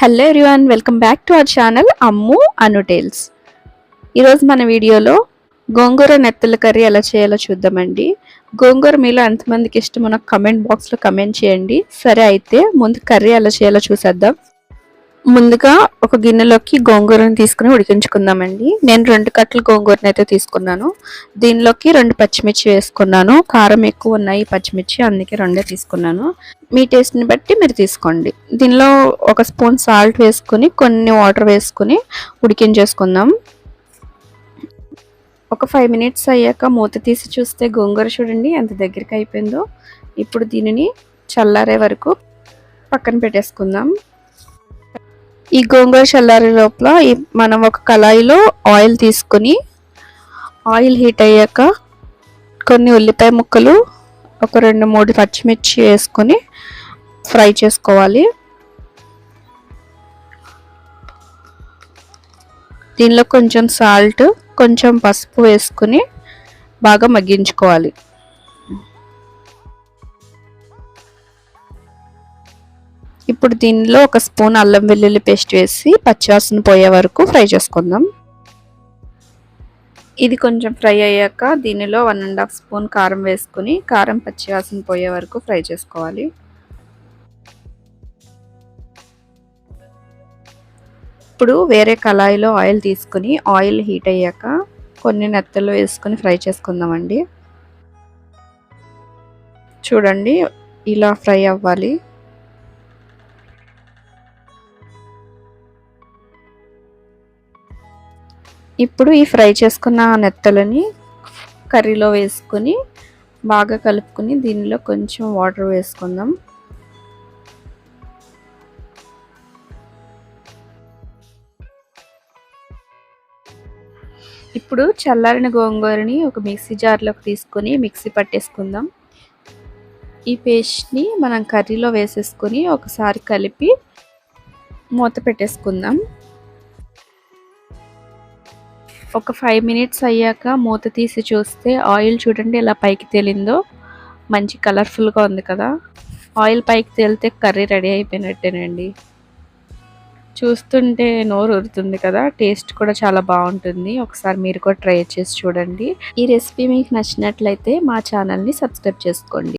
Hello everyone welcome back to our channel Ammu Anu tales ఈరోజు మన వీడియోలో గోంగూర నెత్తల curry ఎలా చేయాలో చూద్దామండి. గోంగూర మీలో ఎంతమందికి ఇష్టమో నాకు కమెంట్ బాక్స్లో కమెంట్ చేయండి. సరే అయితే ముందు కర్రీ ఎలా చేయాలో చూసేద్దాం. ముందుగా ఒక గిన్నెలోకి గోంగూరను తీసుకుని ఉడికించుకుందామండి. నేను రెండు కట్టలు గోంగూరని అయితే తీసుకున్నాను. దీనిలోకి రెండు పచ్చిమిర్చి వేసుకున్నాను. కారం ఎక్కువ ఉన్నాయి పచ్చిమిర్చి అందుకే రెండే తీసుకున్నాను. మీ టేస్ట్ని బట్టి మీరు తీసుకోండి. దీనిలో ఒక స్పూన్ సాల్ట్ వేసుకుని కొన్ని వాటర్ వేసుకుని ఉడికించేసుకుందాం. ఒక ఫైవ్ మినిట్స్ అయ్యాక మూత తీసి చూస్తే గోంగూర చూడండి ఎంత దగ్గరికి అయిపోయిందో. ఇప్పుడు దీనిని చల్లారే వరకు పక్కన పెట్టేసుకుందాం. ఈ గోంగూర చల్లారే లోపల మనం ఒక కళాయిలో ఆయిల్ తీసుకుని ఆయిల్ హీట్ అయ్యాక కొన్ని ఉల్లిపాయ ముక్కలు ఒక రెండు మూడు పచ్చిమిర్చి వేసుకొని ఫ్రై చేసుకోవాలి. దీనిలో కొంచెం సాల్ట్ కొంచెం పసుపు వేసుకుని బాగా మగ్గించుకోవాలి. ఇప్పుడు దీనిలో ఒక స్పూన్ అల్లం వెల్లుల్లి పేస్ట్ వేసి పచ్చివాసన పోయే వరకు ఫ్రై చేసుకుందాం. ఇది కొంచెం ఫ్రై అయ్యాక దీనిలో వన్ అండ్ హాఫ్ స్పూన్ కారం వేసుకుని కారం పచ్చివాసన పోయే వరకు ఫ్రై చేసుకోవాలి. ఇప్పుడు వేరే కళాయిలో ఆయిల్ తీసుకుని ఆయిల్ హీట్ అయ్యాక కొన్ని నెత్తలు వేసుకొని ఫ్రై చేసుకుందామండి. చూడండి ఇలా ఫ్రై అవ్వాలి. ఇప్పుడు ఈ ఫ్రై చేసుకున్న నెత్తలని కర్రీలో వేసుకొని బాగా కలుపుకొని దీనిలో కొంచెం వాటర్ వేసుకుందాం. ఇప్పుడు చల్లారిన గోంగూరని ఒక మిక్సీ జార్లోకి తీసుకొని మిక్సీ పట్టేసుకుందాం. ఈ పేస్ట్ని మనం కర్రీలో వేసేసుకొని ఒకసారి కలిపి మూత పెట్టేసుకుందాం. ఒక ఫైవ్ మినిట్స్ అయ్యాక మూత తీసి చూస్తే ఆయిల్ చూడండి ఎలా పైకి తేలిందో. మంచి కలర్ఫుల్గా ఉంది కదా. ఆయిల్ పైకి తేలితే కర్రీ రెడీ అయిపోయినట్టేనండి. చూస్తుంటే నోరు ఉరుతుంది కదా. టేస్ట్ కూడా చాలా బాగుంటుంది. ఒకసారి మీరు కూడా ట్రై చేసి చూడండి. ఈ రెసిపీ మీకు నచ్చినట్లయితే మా ఛానల్ని సబ్స్క్రైబ్ చేసుకోండి.